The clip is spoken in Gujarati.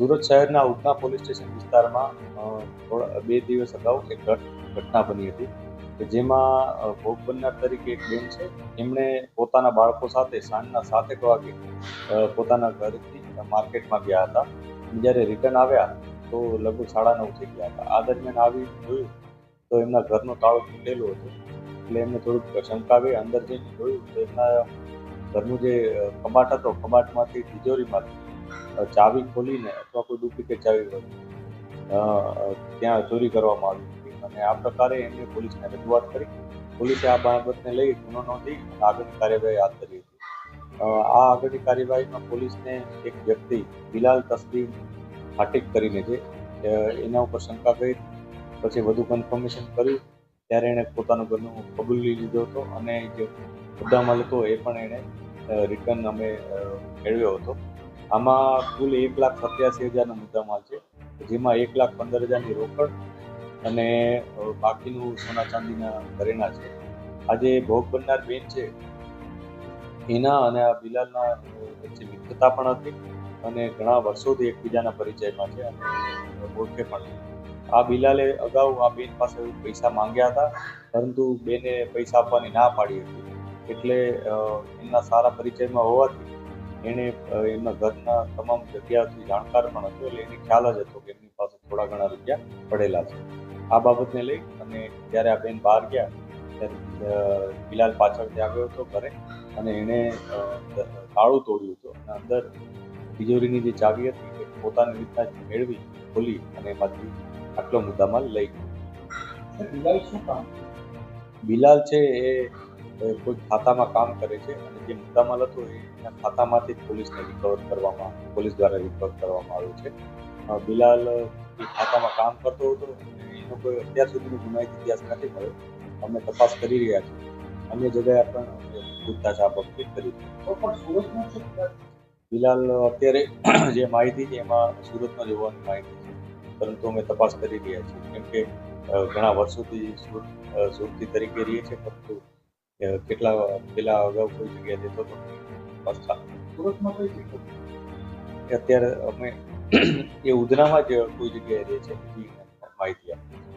સુરત શહેરના ઉધના પોલીસ સ્ટેશન વિસ્તારમાં થોડા, બે દિવસ અગાઉ એક ઘટ- ઘટના બની હતી કે જેમાં ભોગ બનનાર તરીકે એક બેન છે. એમણે પોતાના બાળકો સાથે સાંજના સાતેક વાગે પોતાના ઘરથી માર્કેટમાં ગયા હતા. જ્યારે રિટર્ન આવ્યા તો લગભગ સાડા નવ થઈ ગયા હતા. આ દરમિયાન આવી જોયું તો એમના ઘરનો તાળો તૂટેલો હતો. એટલે એમને થોડુંક શંકાવી અંદર જઈને જોયું તો એમના ઘરનું જે કબાટ હતો, કબાટમાંથી તિજોરીમાંથી ચાવી ખોલીને અથવા કોઈ ડુપ્લિકેટ ચાવી હોય ત્યાં ચોરી કરવામાં આવી હતી. અને આ પ્રકારે એમણે પોલીસને રજૂઆત કરી. પોલીસે આ બાબતને લઈ ગુનો નોંધી આગળની કાર્યવાહી હાથ ધરી હતી. આ આગળની કાર્યવાહીમાં પોલીસને એક વ્યક્તિ બિલાલ તસ્લીમ હાટિક કરીને છે. એના ઉપર શંકા કરી, પછી વધુ કન્ફર્મેશન કર્યું ત્યારે એણે પોતાનું ઘરનું કબૂલી લીધો હતો અને જે મુદ્દામાલ હતો એ પણ એણે રિટર્ન અમે મેળવ્યો હતો. આમાં કુલ એક લાખ સત્યાસી હજારનો મુદ્દામાલ છે, જેમાં એક લાખ પંદર હજારની રોકડ અને બાકીનું સોના ચાંદીના ઘરેણા છે. આજે ભોગ બનનાર બેન છે, એના અને આ બિલાલના વચ્ચે મિત્રતા પણ હતી અને ઘણા વર્ષોથી એકબીજાના પરિચયમાં છે અને ઓળખે પણ આ બિલાલે અગાઉ આ બેન પાસે પૈસા માંગ્યા હતા, પરંતુ બેને પૈસા આપવાની ના પાડી હતી. એટલે એમના સારા પરિચયમાં હોવાથી એણે એમના ઘરના તમામ જગ્યાથી જાણકાર પણ હતો એટલે એને ખ્યાલ જ હતો કે એમની પાસે થોડા ઘણા રૂપિયા પડેલા છે. આ બાબતને લઈ અને જ્યારે આ બેન બહાર ગયા ત્યારે બિલાલ પાછળથી આવ્યો હતો ઘરે અને એણે કાળું તાળું તોડ્યું હતું અને અંદર તિજોરીની જે ચાવી હતી એ પોતાની રીતના જ મેળવી ખોલી અને એમાંથી આટલો મુદ્દામાલ લઈ ગયો. બિલાલ શું કામ? બિલાલ છે એ એ કોઈ ખાતામાં કામ કરે છે અને જે મુદ્દામાલ હતો એના ખાતામાંથી જ પોલીસને રિકવર કરવામાં પોલીસ દ્વારા રિકવર કરવામાં આવ્યો છે. બિલાલ ખાતામાં કામ કરતો હતો એનો કોઈ અત્યાર સુધીનો ગુનાહિત ઇતિહાસ નથી મળ્યો. અમે તપાસ કરી રહ્યા છીએ. અન્ય જગ્યાએ પણ પૂછતાછ આ બાબતે કરી બિલાલ? અત્યારે જે માહિતી છે એમાં સુરતમાં જ હોવાની માહિતી છે. પરંતુ અમે તપાસ કરી રહ્યા છીએ. કેમ કે ઘણા વર્ષોથી સુરત સુરતી તરીકે રહીએ છીએ પરંતુ કેટલા પેલા અગાઉ કોઈ જગ્યાએ જતો હતો? સુરતમાં કઈ જગ્યાએ અત્યારે અમે એ ઉધનામાં જ કોઈ જગ્યાએ રહે છે. માહિતી આપી